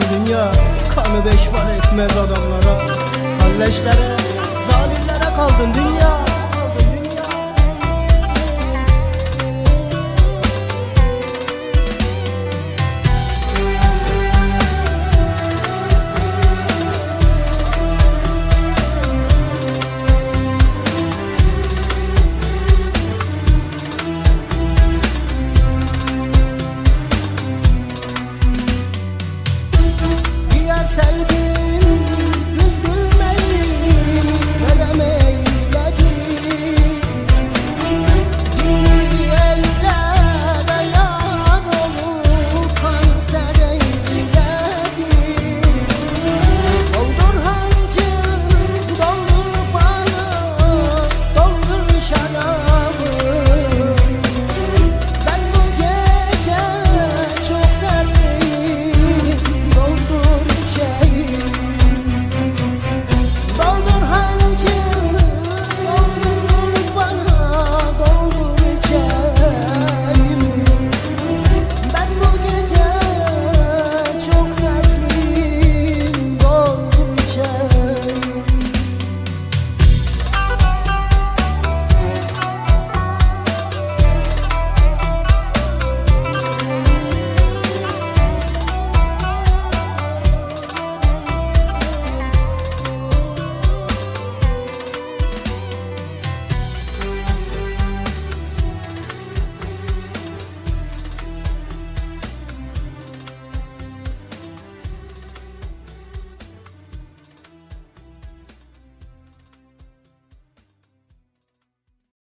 dünya Kanı para etmez adamlara. Kalleşlere, zalimlere sevdim.